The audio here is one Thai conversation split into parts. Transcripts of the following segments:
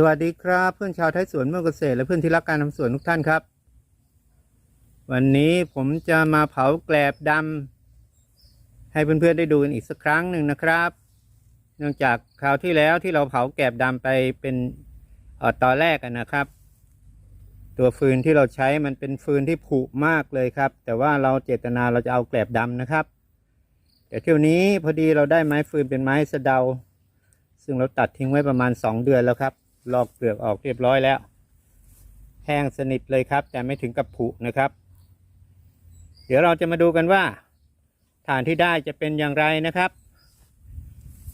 สวัสดีครับเพื่อนชาวไทยสวนเมืองเกษตร และเพื่อนที่รักการทำสวนทุกท่านครับ วันนี้ผมจะมาเผาแกลบดำให้เพื่อนๆได้ดูกันอีกสักครั้งหนึ่งนะครับ เนื่องจากคราวที่แล้วที่เราเผาแกลบดำไปเป็นออตอนแรกนะครับ ตัวฟืนที่เราใช้มันเป็นฟืนที่ผุมากเลยครับ แต่ว่าเราเจตนาเราจะเอาแกลบดำนะครับ แต่เที่ยวนี้พอดีเราได้ไม้ฟืนเป็นไม้สะเดา ซึ่งเราตัดทิ้งไว้ประมาณสองเดือนแล้วครับ ลอกเปลือกออกเรียบร้อยแล้ว แห้งสนิทเลยครับ แต่ไม่ถึงกับผุนะครับ เดี๋ยวเราจะมาดูกันว่า ฐานที่ได้จะเป็นอย่างไรนะครับ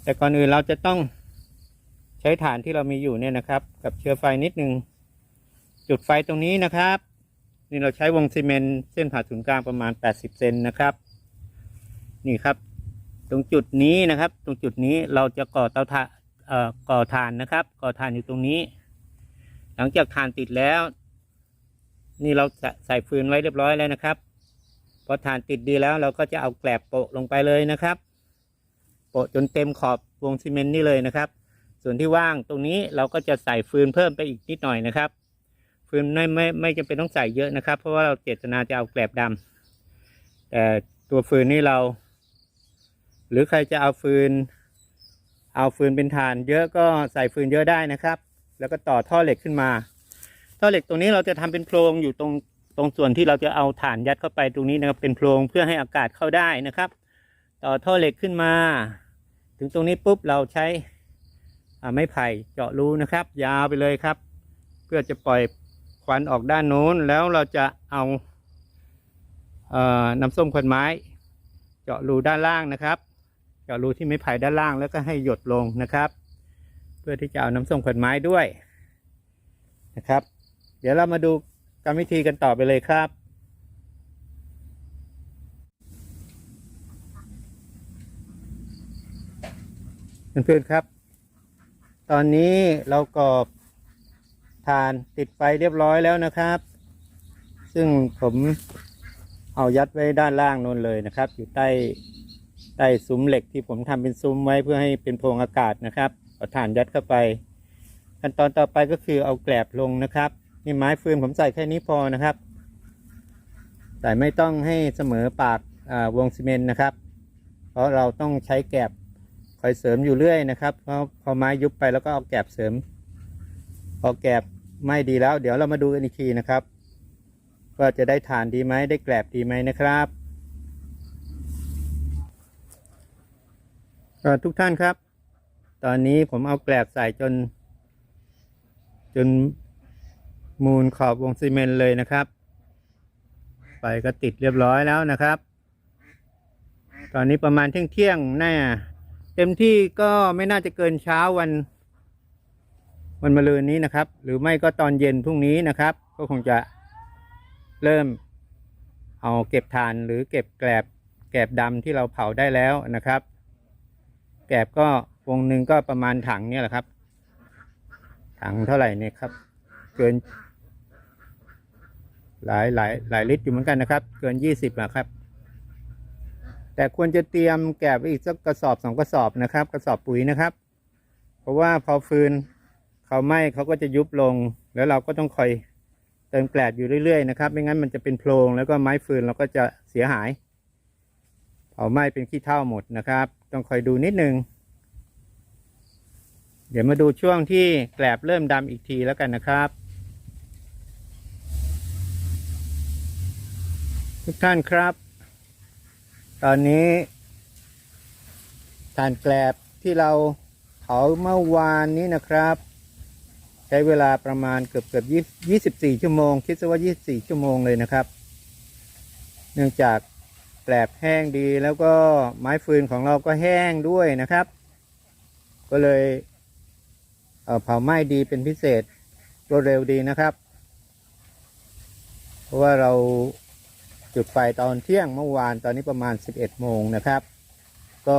แต่ก่อนอื่นเราจะต้องใช้ฐานที่เรามีอยู่เนี่ยนะครับ กับเชื้อไฟนิดนึงจุดไฟตรงนี้นะครับ นี่เราใช้วงซีเมนต์เส้นผ่าศูนย์กลางประมาณ 80 เซนนะครับ นี่ครับ ตรงจุดนี้นะครับ ตรงจุดนี้เราจะก่อเตาถ่าน ก่อถ่านนะครับ ก่อถ่านอยู่ตรงนี้ หลังจากถ่านติดแล้ว นี่เราใส่ใส่ฟืนไว้เรียบร้อยแล้วนะครับพอถ่านติดดีแล้วเราก็จะเอาแกลบโปะลงไปเลยนะครับ โปะจนเต็มขอบวงซีเมนต์นี่เลยนะครับ ส่วนที่ว่างตรงนี้เราก็จะใส่ฟืนเพิ่มไปอีกนิดหน่อยนะครับ ฟืนไม่ไม่ไม่จำเป็นต้องใส่เยอะนะครับ เพราะว่าเราเจตนาจะเอาแกลบดำแต่ตัวฟืนนี่เรา หรือใครจะเอาฟืน เอาฟืนเป็นฐานเยอะก็ใส่ฟืนเยอะได้นะครับ แล้วก็ต่อท่อเหล็กขึ้นมา ท่อเหล็กตรงนี้เราจะทำเป็นโพรงอยู่ตรงตรงส่วนที่เราจะเอาฐานยัดเข้าไปตรงนี้นะครับเป็นโพรงเพื่อให้อากาศเข้าได้นะครับ ต่อท่อเหล็กขึ้นมา ถึงตรงนี้ปุ๊บเราใช้ไม้ไผ่เจาะรูนะครับ ยาวไปเลยครับ เพื่อจะปล่อยควันออกด้านโน้นแล้วเราจะเอาเอ่อน้ำส้มควันไม้ เจาะรูด้านล่างนะครับ เจาะรูที่ไม้ไผ่ด้านล่างแล้วก็ให้หยดลงนะครับ เพื่อที่จะเอาน้ำส้มขวดไม้ด้วยนะครับ เดี๋ยวเรามาดูกรรมวิธีกันต่อไปเลยครับเพื่อนๆครับ ตอนนี้เรากรอบทานติดไฟเรียบร้อยแล้วนะครับ ซึ่งผมเอายัดไว้ด้านล่างนู่นเลยนะครับ อยู่ใต้ ใต้ซุ้มเหล็กที่ผมทำเป็นซุ้มไว้เพื่อให้เป็นโพรงอากาศนะครับเอาถ่านยัดเข้าไปขั้นตอนต่อไปก็คือเอาแกลบลงนะครับนี่ไม้ฟืนผมใส่แค่นี้พอนะครับ แต่ไม่ต้องให้เสมอปากอ่าวงซีเมนต์นะครับ เพราะเราต้องใช้แกลบคอยเสริมอยู่เรื่อยนะครับเพราะพอไม้ยุบไปแล้วก็เอาแกลบเสริมพอแกลบไม่ดีแล้ว เดี๋ยวเรามาดูกันอีกทีนะครับว่าจะได้ฐานดีไหมได้แกลบดีไหมนะครับ ทุกท่านครับ ตอนนี้ผมเอาแกลบใส่จน จนมูลขอบวงซีเมนต์เลยนะครับไฟก็ติดเรียบร้อยแล้วนะครับ ตอนนี้ประมาณเที่ยงเที่ยงๆน่เต็มที่ก็ไม่น่าจะเกินเช้าวัน วันมะรืนนี้นะครับ หรือไม่ก็ตอนเย็นพรุ่งนี้นะครับ ก็คงจะเริ่มเอาเก็บทานหรือเก็บแกลบแกลบดำที่เราเผาได้แล้วนะครับ แกบก็วงหนึ่งก็ประมาณถังเนี่ยแหละครับ ถังเท่าไหร่เนี่ยครับ เกิน หลายหลายหลายลิตรอยู่เหมือนกันนะครับ เกินยี่สิบอะครับ แต่ควรจะเตรียมแกบไว้อีกสักกระสอบสองกระสอบนะครับ กระสอบปุ๋ยนะครับ เพราะว่าพอฟืนเขาไหม้เขาก็จะยุบลง แล้วเราก็ต้องคอยเติมแกลบอยู่เรื่อยๆนะครับ ไม่งั้นมันจะเป็นโพรงแล้วก็ไม้ฟืนเราก็จะเสียหาย เผาไหม้เป็นขี้เถ้าหมดนะครับ ต้องคอยดูนิดนึง เดี๋ยวมาดูช่วงที่แกลบเริ่มดำอีกทีแล้วกันนะครับ ทุกท่านครับ ตอนนี้ทานแกลบที่เราเผาเมื่อวานนี้นะครับ ใช้เวลาประมาณเกือบเกือบยี่สิบสี่ชั่วโมง คิดซะว่ายี่สี่ชั่วโมงเลยนะครับ เนื่องจาก แกลบแห้งดีแล้วก็ไม้ฟืนของเราก็แห้งด้วยนะครับ ก็เลยเเผาไหม้ดีเป็นพิเศษรวดเร็วดีนะครับ เพราะว่าเราจุดไฟตอนเที่ยงเมื่อวานตอนนี้ประมาณ 11 โมงนะครับ ก็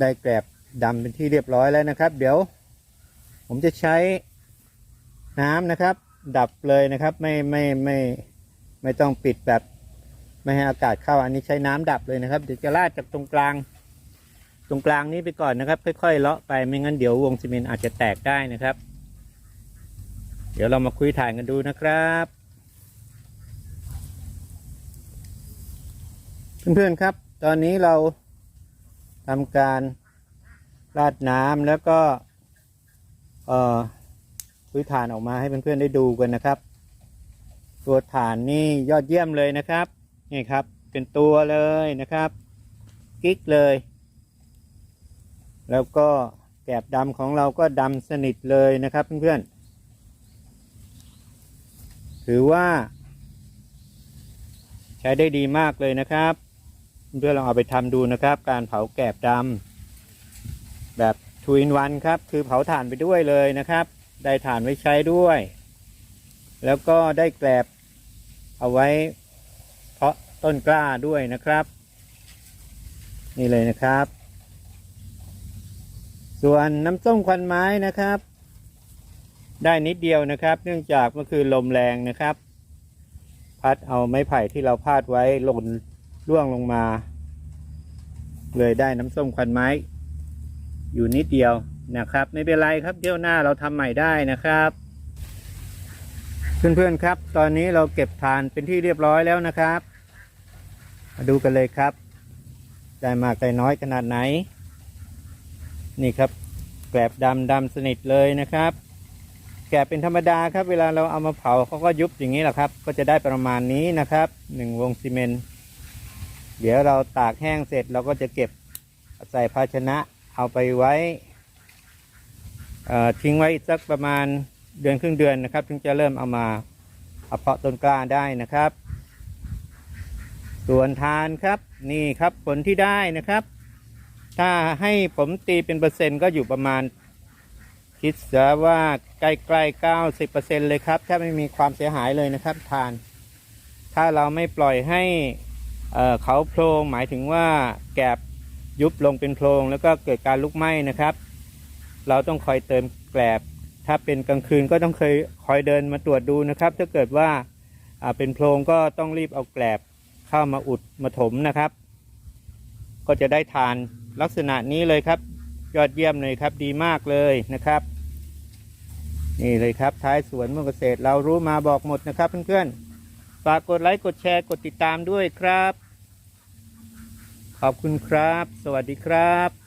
ได้แกลบดำเป็นที่เรียบร้อยแล้วนะครับ เดี๋ยวผมจะใช้น้ำนะครับ ดับเลยนะครับ ไม่ไม่ไม่ไม่ต้องปิดแบบ ไม่ให้อากาศเข้าอันนี้ใช้น้ำดับเลยนะครับเดี๋ยวจะราดจากตรงกลาง ตรงกลางนี้ไปก่อนนะครับ ค่อยๆเลาะไปไม่งั้นเดี๋ยววงซีเมนต์อาจจะแตกได้นะครับ เดี๋ยวเรามาคุยถ่ายกันดูนะครับเพื่อนๆครับ ตอนนี้เราทำการราดน้ำแล้วก็เอ่อคุยถ่านออกมาให้เพื่อนๆได้ดูกันนะครับ ตัวฐานนี่ยอดเยี่ยมเลยนะครับ นี่ครับ เป็นตัวเลยนะครับ กิ๊กเลย แล้วก็แกบดำของเราก็ดำสนิทเลยนะครับเพื่อนๆ ถือว่า ใช้ได้ดีมากเลยนะครับ เพื่อนๆลองเอาไปทำดูนะครับ การเผาแกบดำแบบทูอินวันครับ คือเผาถ่านไปด้วยเลยนะครับ ได้ถ่านไว้ใช้ด้วย แล้วก็ได้แกลบเอาไว้ ต้นกล้าด้วยนะครับ นี่เลยนะครับ ส่วนน้ำส้มควันไม้นะครับ ได้นิดเดียวนะครับ เนื่องจากเมื่อคืนลมแรงนะครับ พัดเอาไม้ไผ่ที่เราพาดไว้หล่นร่วงลงมา เลยได้น้ำส้มควันไม้ อยู่นิดเดียวนะครับ ไม่เป็นไรครับเที่ยวหน้าเราทำใหม่ได้นะครับเพื่อนๆครับ ตอนนี้เราเก็บทานเป็นที่เรียบร้อยแล้วนะครับ มาดูกันเลยครับ ได้มากได้น้อยขนาดไหน นี่ครับแกลบดำดำสนิทเลยนะครับ แกลบเป็นธรรมดาครับ เวลาเราเอามาเผาเขาก็ยุบอย่างนี้แหละครับ ก็จะได้ประมาณนี้นะครับหนึ่งวงซีเมนต์เดี๋ยวเราตากแห้งเสร็จเราก็จะเก็บใส่ภาชนะเอาไปไว้อ่อทิ้งไว้อีกสักประมาณเดือนครึ่งเดือนนะครับ ถึงจะเริ่มเอามาเอาเพาะต้นกล้าได้นะครับ ส่วนทานครับนี่ครับผลที่ได้นะครับ ถ้าให้ผมตีเป็นเปอร์เซ็นต์ก็อยู่ประมาณ คิดซะว่าใกล้ๆเก้าสิบเปอร์เซ็นเลยครับถ้าไม่มีความเสียหายเลยนะครับทาน ถ้าเราไม่ปล่อยให้เเขาโพรงหมายถึงว่าแกบยุบลงเป็นโพรงแล้วก็เกิดการลุกไหม้นะครับ เราต้องคอยเติมแกลบ ถ้าเป็นกลางคืนก็ต้องเคยคอยเดินมาตรวจดูนะครับ ถ้าเกิดว่าอ่าเป็นโพรงก็ต้องรีบเอาแกลบ เข้ามาอุดมาถมนะครับ ก็จะได้ทานลักษณะนี้เลยครับ ยอดเยี่ยมเลยครับดีมากเลยนะครับ นี่เลยครับท้ายสวนมืองเกษตรเรารู้มาบอกหมดนะครับเพื่อนๆฝากกดไลค์กดแชร์กดติดตามด้วยครับ ขอบคุณครับ สวัสดีครับ